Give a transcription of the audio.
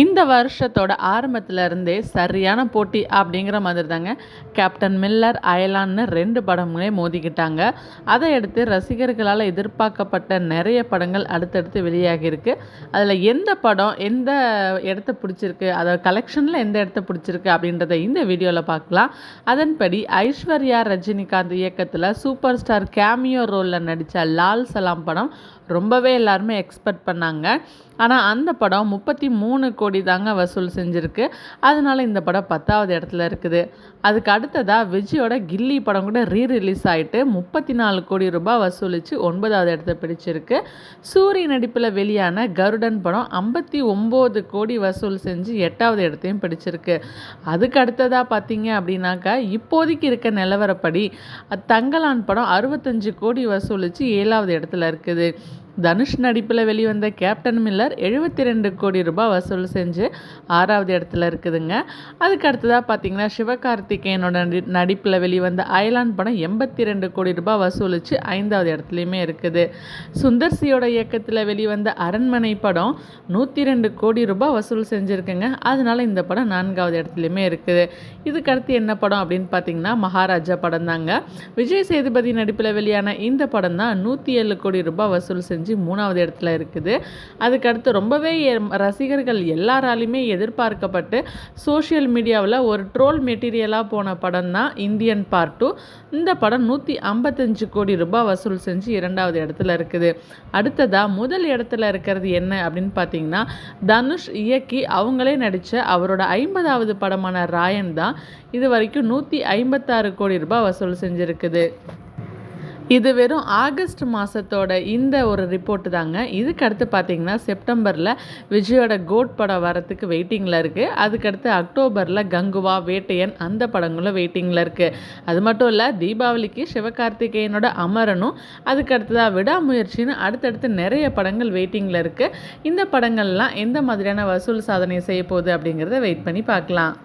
இந்த வருஷத்தோட ஆரம்பத்தில் இருந்தே சரியான போட்டி அப்படிங்கிற மாதிரி தாங்க கேப்டன் மில்லர் அயலான்னு ரெண்டு படங்களே மோதிக்கிட்டாங்க. அதை எடுத்து ரசிகர்களால் எதிர்பார்க்கப்பட்ட நிறைய படங்கள் அடுத்தடுத்து வெளியாகியிருக்கு. அதில் எந்த படம் எந்த இடத்த பிடிச்சிருக்கு அதை கலெக்ஷனில் எந்த இடத்த பிடிச்சிருக்கு அப்படின்றத இந்த வீடியோவில் பார்க்கலாம். அதன்படி ஐஸ்வர்யா ரஜினிகாந்த் இயக்கத்தில் சூப்பர் ஸ்டார் கேமியோ ரோலில் நடித்த லால் சலாம் படம் ரொம்பவே எல்லாருமே எக்ஸ்பெக்ட் பண்ணாங்க. ஆனால் அந்த படம் முப்பத்தி மூணு கோடி தாங்க வசூல் செஞ்சுருக்கு. அதனால இந்த படம் பத்தாவது இடத்துல இருக்குது. அதுக்கு அடுத்ததாக விஜயோட கில்லி படம் கூட ரீ ரிலீஸ் ஆகிட்டு முப்பத்தி நாலு கோடி ரூபாய் வசூலித்து ஒன்பதாவது இடத்த பிடிச்சிருக்கு. சூரிய நடிப்பில் வெளியான கருடன் படம் ஐம்பத்தி ஒம்பது கோடி வசூல் செஞ்சு எட்டாவது இடத்தையும் பிடிச்சிருக்கு. அதுக்கு அடுத்ததாக பார்த்தீங்க அப்படின்னாக்கா இப்போதைக்கு இருக்க நிலவரப்படி தங்கலான் படம் அறுபத்தஞ்சு கோடி வசூலித்து ஏழாவது இடத்துல இருக்குது. தனுஷ் நடிப்பில் வெளிவந்த கேப்டன் மில்லர் எழுபத்தி ரெண்டு கோடி ரூபாய் வசூல் செஞ்சு ஆறாவது இடத்துல இருக்குதுங்க. அதுக்கு அடுத்ததாக பார்த்தீங்கன்னா சிவகார்த்திகேயனோட நடிப்பில் வெளிவந்த அயலான் படம் எண்பத்தி ரெண்டு கோடி ரூபாய் வசூலித்து ஐந்தாவது இடத்துலையுமே இருக்குது. சுந்தர்சியோட இயக்கத்தில் வெளிவந்த அரண்மனை படம் நூற்றி ரெண்டு கோடி ரூபாய் வசூல் செஞ்சுருக்குங்க. அதனால இந்த படம் நான்காவது இடத்துலையுமே இருக்குது. இதுக்கடுத்து என்ன படம் அப்படின்னு பார்த்தீங்கன்னா மகாராஜா படம் தாங்க விஜய் சேதுபதி நடிப்பில் வெளியான இந்த படம் தான் நூற்றி ஏழு கோடி ரூபாய் வசூல் செஞ்சு மூணாவது இடத்துல இருக்குது. அதுக்கடுத்து ரொம்பவே ரசிகர்கள் எல்லாராலையுமே எதிர்பார்க்கப்பட்டு சோஷியல் மீடியாவில் ஒரு ட்ரோல் மெட்டீரியலாக போன படம் தான் இந்தியன் பார்ட் டூ. இந்த படம் நூற்றி ஐம்பத்தஞ்சு கோடி ரூபாய் வசூல் செஞ்சு இரண்டாவது இடத்துல இருக்குது. அடுத்ததாக முதல் இடத்துல இருக்கிறது என்ன அப்படின்னு பார்த்தீங்கன்னா தனுஷ் இயக்கி அவங்களே நடித்த அவரோட ஐம்பதாவது படமான ராயன் தான். இது வரைக்கும் நூற்றி ஐம்பத்தாறு கோடி ரூபாய் வசூல் செஞ்சுருக்குது. இது வெறும் ஆகஸ்ட் மாதத்தோட இந்த ஒரு ரிப்போர்ட்டு தாங்க. இதுக்கு அடுத்து பார்த்தீங்கன்னா செப்டம்பரில் விஜயோட கோட் படம் வரத்துக்கு வெயிட்டிங்கில் இருக்குது அதுக்கடுத்து அக்டோபரில் கங்குவா வேட்டையன் அந்த படங்களும் வெயிட்டிங்கில் இருக்குது அது மட்டும் இல்லை தீபாவளிக்கு சிவகார்த்திகேயனோட அமரனும் அதுக்கு அடுத்ததாக விடாமுயற்சின்னு அடுத்தடுத்து நிறைய படங்கள் வெயிட்டிங்கில் இருக்குது இந்த படங்கள்லாம் எந்த மாதிரியான வசூல் சாதனை செய்ய போகுது அப்படிங்கிறத வெயிட் பண்ணி பார்க்கலாம்.